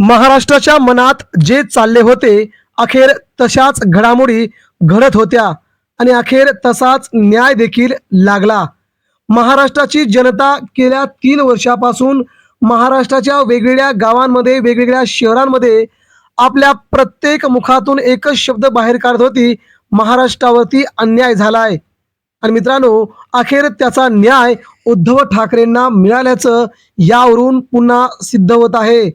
महाराष्ट्राच्या मनात जे चालले होते अखेर तशाच घडामोडी घडत होत्या आणि अखेर तसाच न्याय देखील लागला. महाराष्ट्राची जनता गेल्या तीन वर्षापासून महाराष्ट्राच्या वेगवेगळ्या गावांमध्ये वेगवेगळ्या शहरांमध्ये आपल्या प्रत्येक मुखातून एकच शब्द बाहेर काढत होती महाराष्ट्रावरती अन्याय झालाय. आणि मित्रांनो अखेर त्याचा न्याय उद्धव ठाकरेंना मिळाल्याचं यावरून पुन्हा सिद्ध होत आहे.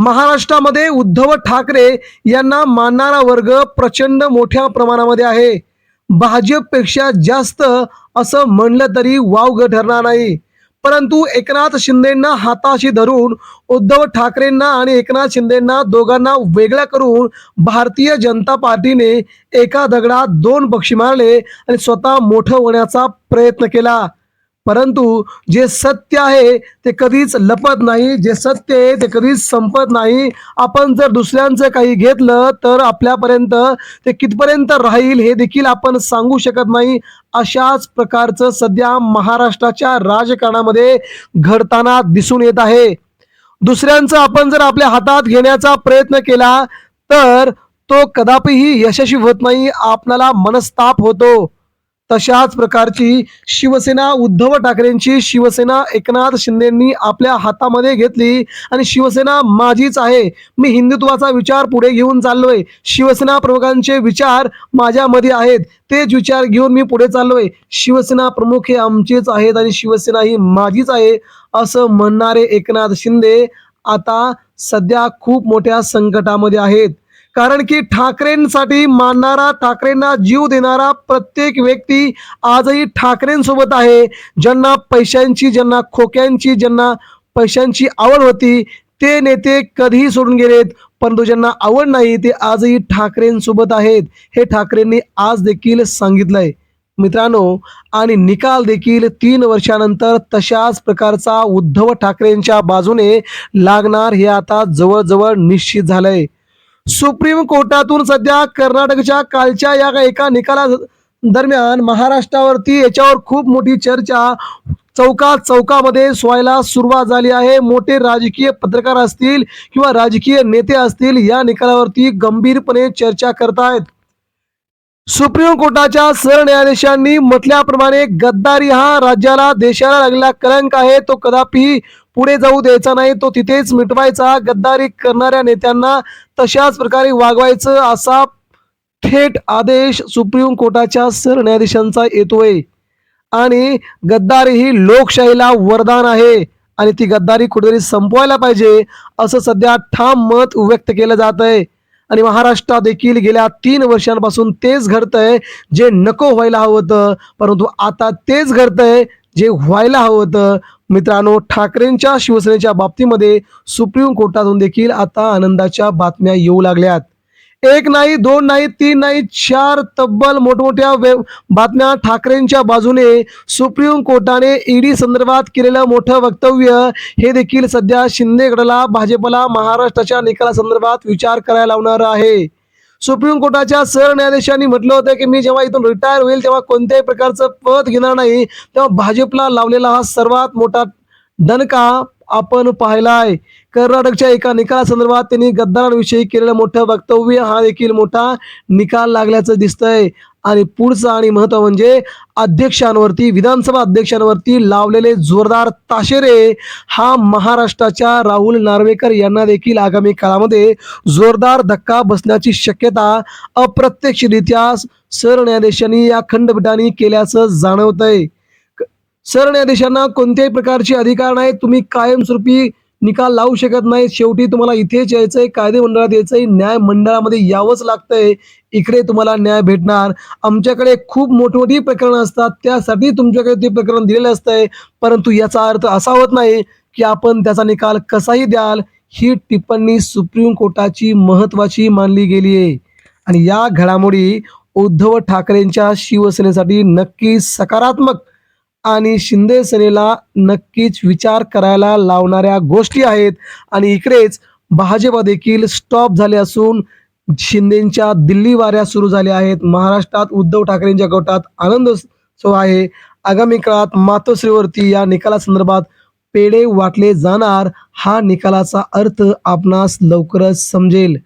महाराष्ट्रामध्ये उद्धव ठाकरे यांना मानणारा वर्ग प्रचंड मोठ्या प्रमाणामध्ये आहे. भाजपपेक्षा जास्त असं म्हणलं तरी वावग ठरणार नाही. परंतु एकनाथ शिंदेंना हाताशी धरून उद्धव ठाकरेंना आणि एकनाथ शिंदेंना दोघांना वेगळं करून भारतीय जनता पार्टीने एका दगडात दोन पक्षी मारले आणि स्वतः मोठं होण्याचा प्रयत्न केला. परंतु जे सत्य आहे ते कधीच लपत नाही. जे सत्य आहे ते कधीच संपत नाही. आपण जर दुसऱ्यांचं काही घेतलं तर आपल्यापर्यंत ते कितपर्यंत राहील हे देखील आपण सांगू शकत नाही. अशाच प्रकारचं सध्या महाराष्ट्राच्या राजकारणामध्ये घडताना दिसून येत आहे. दुसऱ्यांचं आपण जर आपल्या हातात घेण्याचा प्रयत्न केला तर तो कदापिही यशस्वी होत नाही. आपणाला मनस्ताप होतो. तशाच प्रकारची शिवसेना उद्धव ठाकरेंची शिवसेना एकनाथ शिंदेंनी आपल्या हातामध्ये घेतली. आणि शिवसेना माझीच आहे. मी हिंदुत्वाचा विचार पुढे घेऊन चाललोय. शिवसेना प्रमुखांचे विचार माझ्यामध्ये आहेत. तेच विचार घेऊन मी पुढे चाललोय. शिवसेना प्रमुख हे आमचेच आहेत आणि शिवसेना ही माझीच आहे असं म्हणणारे एकनाथ शिंदे आता सध्या खूप मोठ्या संकटामध्ये आहेत. कारण की ठाकरेंसाठी मानणारा ठाकरेंना जीव देणारा प्रत्येक व्यक्ती आजही ठाकरेंसोबत आहे. ज्यांना पैशांची ज्यांना खोक्यांची ज्यांना पैशांची आवड होती ते नेते कधीही सोडून गेलेत. परंतु ज्यांना आवड नाही ते आजही ठाकरेंसोबत आहेत. हे ठाकरेंनी आज देखील सांगितलंय. मित्रांनो आणि निकाल देखील तीन वर्षानंतर तशाच प्रकारचा उद्धव ठाकरेंच्या बाजूने लागणार हे आता जवळजवळ निश्चित झालंय. सुप्रीम कोर्टातून सध्या कर्नाटकच्या कालच्या या एका निकाला दरम्यान महाराष्ट्रावरती याच्यावर खूप मोठी चर्चा चौका चौकामध्ये सोयला सुरुवात झाली आहे. मोठे राजकीय पत्रकार असतील किंवा राजकीय नेते असतील या निकालावरती गंभीरपणे चर्चा करतायत. सुप्रीम कोर्टाच्या सरन्यायाधीशांनी म्हटल्याप्रमाणे गद्दारी हा राज्याला देशाला लागलेला कलंक आहे. तो कदापि पुढे जाऊ द्यायचा नाही तो तिथेच मिटवायचा गद्दारी करणाऱ्या नेत्यांना तशाच प्रकारे वागवायचं असा थेट आदेश सुप्रीम कोर्टाच्या सरन्यायाधीशांचा येतोय. आणि गद्दारी ही लोकशाहीला वरदान आहे आणि ती गद्दारी कुठेतरी संपवायला पाहिजे असं सध्या ठाम मत व्यक्त केलं जात आहे आणि महाराष्ट्रात देखील गेल्या तीन वर्षांपासून तेच घडतंय जे नको व्हायला हवं होतं परंतु आता तेच घडतंय जे व्हायला हवं होतं. मित्रांनो ठाकरेंच्या शिवसेनेच्या बाबतीमध्ये सुप्रीम कोर्टातून देखील आता आनंदाच्या बातम्या येऊ लागल्यात. एक नाही दोन नाही तीन नाही चार तब्बल मोठमोठ्या वे- बातम्या ठाकरेंच्या बाजूने सुप्रीम कोर्टाने ईडी संदर्भात केलेलं मोठं वक्तव्य. हे देखील सध्या शिंदे गटाला भाजपला महाराष्ट्राच्या निकालासंदर्भात विचार करायला लावणार आहे. सुप्रीम कोर्टाच्या सरन्यायाधीशांनी म्हटलं होतं की मी जेव्हा इथून रिटायर होईल तेव्हा कोणत्याही प्रकारचं पद घेणार नाही तेव्हा भाजपला लावलेला हा सर्वात मोठा दणका आपण पाहिलाय. कर्नाटकच्या एका निकालासंदर्भात त्यांनी गद्दारांविषयी केलेलं मोठं वक्तव्य हा देखील मोठा निकाल लागल्याचं दिसतंय. आणि पुढचं आणि महत्त्व म्हणजे अध्यक्षांवरती विधानसभा अध्यक्षांवरती लावलेले जोरदार ताशेरे हा महाराष्ट्राच्या राहुल नार्वेकर यांना देखील आगामी काळामध्ये जोरदार धक्का बसण्याची शक्यता अप्रत्यक्षरित्या सरन्यायाधीशांनी या खंडपीठाने केल्याचं जाणवतंय. सरन्यायाधीशांना कोणत्याही प्रकारचे अधिकार नाही तुम्ही कायमस्वरूपी निकाल लावू शकत नाही शेवटी तुम्हाला इथेच यायचंय कायदे मंडळात यायचंय न्याय मंडळामध्ये यावंच लागतंय. इकडे तुम्हाला न्याय भेटणार. आमच्याकडे खूप मोठमोठी प्रकरणं असतात. त्यासाठी तुमच्याकडे ते प्रकरण दिलेलं असतंय. परंतु याचा अर्थ असा होत नाही की आपण त्याचा निकाल कसाही द्याल. ही टिप्पणी सुप्रीम कोर्टाची महत्वाची मानली गेली आहे. आणि या घडामोडी उद्धव ठाकरेंच्या शिवसेनेसाठी नक्की सकारात्मक आणि शिंदे सेनेला नक्कीच विचार करायला लावणाऱ्या गोष्टी आहेत. आणि इकडेच भाजपा देखील स्टॉप झाले असून शिंदेच्या दिल्ली वाऱ्या सुरू झाल्या आहेत. महाराष्ट्रात उद्धव ठाकरेंच्या गटात आनंद उत्सव आहे. आगामी काळात मातोश्रीवरती या निकालासंदर्भात पेढे वाटले जाणार. हा निकालाचा अर्थ आपणास लवकरच समजेल.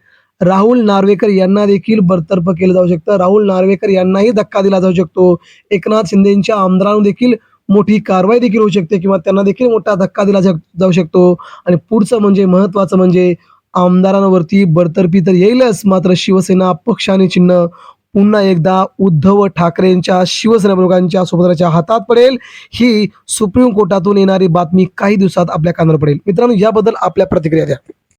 राहुल नार्वेकर यांना देखील बरतर्फ केलं जाऊ शकतं. राहुल नार्वेकर यांनाही धक्का दिला जाऊ शकतो. एकनाथ शिंदेच्या आमदारांवर देखील मोठी कारवाई देखील होऊ शकते किंवा त्यांना देखील मोठा धक्का दिला जा- जाऊ शकतो. आणि पुढचं म्हणजे महत्वाचं म्हणजे आमदारांवरती बडतर्फी तर येईलच मात्र शिवसेना पक्ष आणि चिन्ह पुन्हा एकदा उद्धव ठाकरेंच्या शिवसेना प्रमुखांच्या सुभद्राच्या हातात पडेल. ही सुप्रीम कोर्टातून येणारी बातमी काही दिवसात आपल्या कानावर पडेल. मित्रांनो याबद्दल आपल्या प्रतिक्रिया द्या.